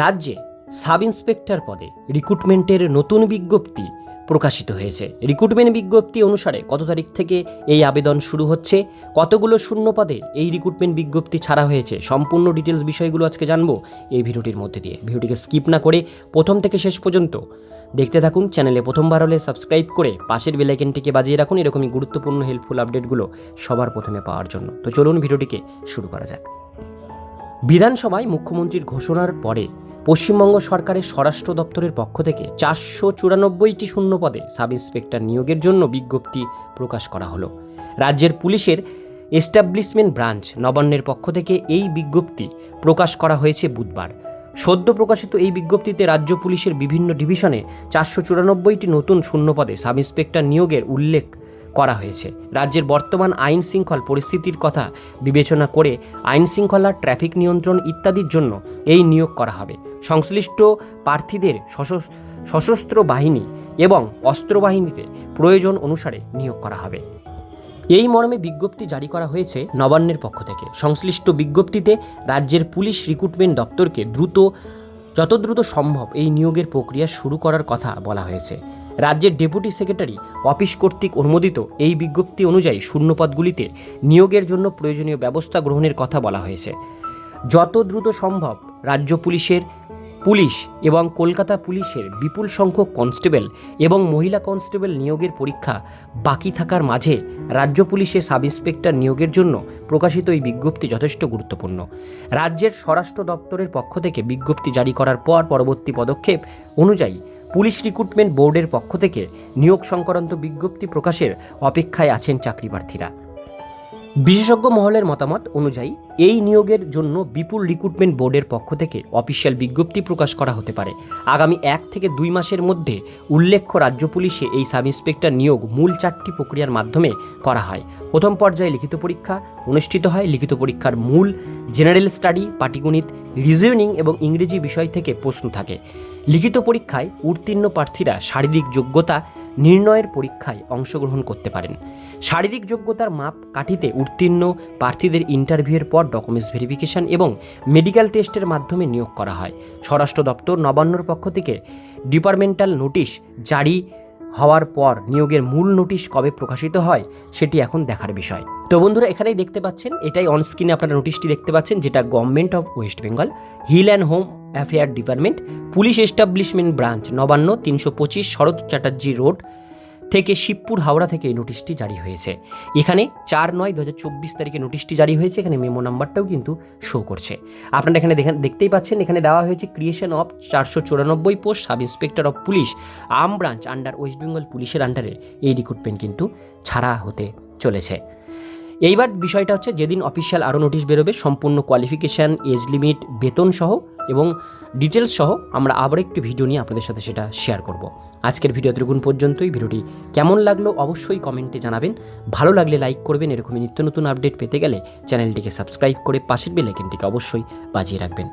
রাজ্যে sub inspector পদে রিক্রুটমেন্টের নতুন বিজ্ঞপ্তি প্রকাশিত হয়েছে। রিক্রুটমেন্ট বিজ্ঞপ্তি অনুসারে কত তারিখ থেকে এই আবেদন শুরু হচ্ছে, কতগুলো শূন্য পদে এই রিক্রুটমেন্ট বিজ্ঞপ্তি ছাড়া হয়েছে, সম্পূর্ণ ডিটেলস বিষয়গুলো আজকে জানব এই ভিডিওটির মধ্যে দিয়ে। ভিডিওটিকে স্কিপ না করে প্রথম থেকে শেষ পর্যন্ত দেখতে থাকুন, চ্যানেলে প্রথমবার হলে সাবস্ক্রাইব করে পাশের বেলাইকেনটিকে বাজিয়ে রাখুন, এরকমই গুরুত্বপূর্ণ হেল্পফুল আপডেটগুলো সবার প্রথমে পাওয়ার জন্য। তো চলুন ভিডিওটিকে শুরু করা যাক। বিধানসভায় মুখ্যমন্ত্রীর ঘোষণার পরে পশ্চিমবঙ্গ সরকারের স্বরাষ্ট্র দপ্তরের পক্ষ থেকে চারশো চুরানব্বইটি শূন্য পদে সাব ইন্সপেক্টর নিয়োগের জন্য বিজ্ঞপ্তি প্রকাশ করা হলো। রাজ্যের পুলিশের এস্টাবলিশমেন্ট ব্রাঞ্চ নবান্নের পক্ষ থেকে এই বিজ্ঞপ্তি প্রকাশ করা হয়েছে বুধবার। সদ্য প্রকাশিত এই বিজ্ঞপ্তিতে রাজ্য পুলিশের বিভিন্ন ডিভিশনে চারশো চুরানব্বইটি নতুন শূন্যপদে সাব ইন্সপেক্টর নিয়োগের উল্লেখ করা হয়েছে। রাজ্যের বর্তমান আইন শৃঙ্খল পরিস্থিতির কথা বিবেচনা করে আইন শৃঙ্খলা, ট্রাফিক নিয়ন্ত্রণ ইত্যাদির জন্য এই নিয়োগ করা হবে। সংশ্লিষ্ট প্রার্থীদের সশস্ত্র বাহিনী এবং অস্ত্র বাহিনীতে প্রয়োজন অনুসারে নিয়োগ করা হবে। এই মর্মে বিজ্ঞপ্তি জারি করা হয়েছে নবান্নের পক্ষ থেকে। সংশ্লিষ্ট বিজ্ঞপ্তিতে রাজ্যের পুলিশ রিক্রুটমেন্ট দপ্তরকে দ্রুত, যত দ্রুত সম্ভব এই নিয়োগের প্রক্রিয়া শুরু করার কথা বলা হয়েছে। রাজ্যের ডেপুটি সেক্রেটারি অফিস কর্তৃক অনুমোদিত এই বিজ্ঞপ্তি অনুযায়ী শূন্যপদগুলিতে নিয়োগের জন্য প্রয়োজনীয় ব্যবস্থা গ্রহণের কথা বলা হয়েছে। যত দ্রুত সম্ভব রাজ্য পুলিশের, পুলিশ এবং কলকাতা পুলিশের বিপুল সংখ্যক কনস্টেবল এবং মহিলা কনস্টেবল নিয়োগের পরীক্ষা বাকি থাকার মাঝে রাজ্য পুলিশে সাব ইন্সপেক্টর নিয়োগের জন্য প্রকাশিত এই বিজ্ঞপ্তি যথেষ্ট গুরুত্বপূর্ণ। রাজ্যের স্বরাষ্ট্র দপ্তরের পক্ষ থেকে বিজ্ঞপ্তি জারি করার পর পরবর্তী পদক্ষেপ অনুযায়ী পুলিশ রিক্রুটমেন্ট বোর্ডের পক্ষ থেকে নিয়োগ সংক্রান্ত বিজ্ঞপ্তি প্রকাশের অপেক্ষায় আছেন চাকরি প্রার্থীরা বিশেষজ্ঞ মহলের মতামত অনুযায়ী, এই নিয়োগের জন্য বিপুল রিক্রুটমেন্ট বোর্ডের পক্ষ থেকে অফিসিয়াল বিজ্ঞপ্তি প্রকাশ করা হতে পারে। আগামী এক থেকে দুই মাসের মধ্যে উল্লেখ্য রাজ্য পুলিশে এই সাব ইন্সপেক্টর নিয়োগ মূল চারটি প্রক্রিয়ার মাধ্যমে করা হয়। প্রথম পর্যায়ে লিখিত পরীক্ষা অনুষ্ঠিত হয়। লিখিত পরীক্ষার মূল জেনারেল স্টাডি পাটিগণিত রিজনিং এবং ইংরেজি বিষয় থেকে প্রশ্ন থাকে। লিখিত পরীক্ষায় উত্তীর্ণ প্রার্থীরা শারীরিক যোগ্যতা নির্ণয়ের পরীক্ষায় অংশগ্রহণ করতে পারেন। শারীরিক যোগ্যতার মাপ কাঠিতে উত্তীর্ণ প্রার্থীদের ইন্টারভিউয়ের পর ডকুমেন্টস ভেরিফিকেশন এবং মেডিকেল টেস্টের মাধ্যমে নিয়োগ করা হয়। স্বরাষ্ট্র দপ্তর নবান্নর পক্ষ থেকে ডিপার্টমেন্টাল নোটিশ জারি হওয়ার পর নিয়োগের মূল নোটিশ কবে প্রকাশিত হয়, সেটি এখন দেখার বিষয়। তো বন্ধুরা, এখানেই দেখতে পাচ্ছেন, এটাই অনস্ক্রিনে আপনারা নোটিশটি দেখতে পাচ্ছেন, যেটা government of West Bengal hill and home affair department police establishment branch Nabanna, তিনশো পঁচিশ, শরৎ চ্যাটার্জি রোড থেকে শিবপুর হাওড়া থেকে এই নোটিশটি জারি হয়েছে। এখানে চার নয় দু তারিখে নোটিশটি জারি হয়েছে, এখানে মেমো নাম্বারটাও কিন্তু শো করছে। আপনারা এখানে দেখেন, দেখতেই পাচ্ছেন, এখানে দেওয়া হয়েছে ক্রিয়েশন অফ চারশো চুরানব্বই post sub inspector of police arm branch under West Bengal পুলিশের আন্ডারে এই রিক্রুটমেন্ট কিন্তু ছাড়া হতে চলেছে। এইবার বিষয়টা হচ্ছে, যেদিন অফিসিয়াল আরও নোটিশ বেরোবে, সম্পূর্ণ কোয়ালিফিকেশান এজ লিমিট বেতন সহ এবং ডিটেলস সহ আমরা আবার একটি ভিডিও নিয়ে আপনাদের সাথে সেটা শেয়ার করব। আজকের ভিডিও এতটুকুন পর্যন্তই। ভিডিওটি কেমন লাগল অবশ্যই কমেন্টে জানাবেন। ভালো লাগলে লাইক করবেন। এরকমই নিত্য নতুন আপডেট পেতে গেলে চ্যানেলটিকে সাবস্ক্রাইব করে পাশের বেলাইকেনটিকে অবশ্যই বাজিয়ে রাখবেন।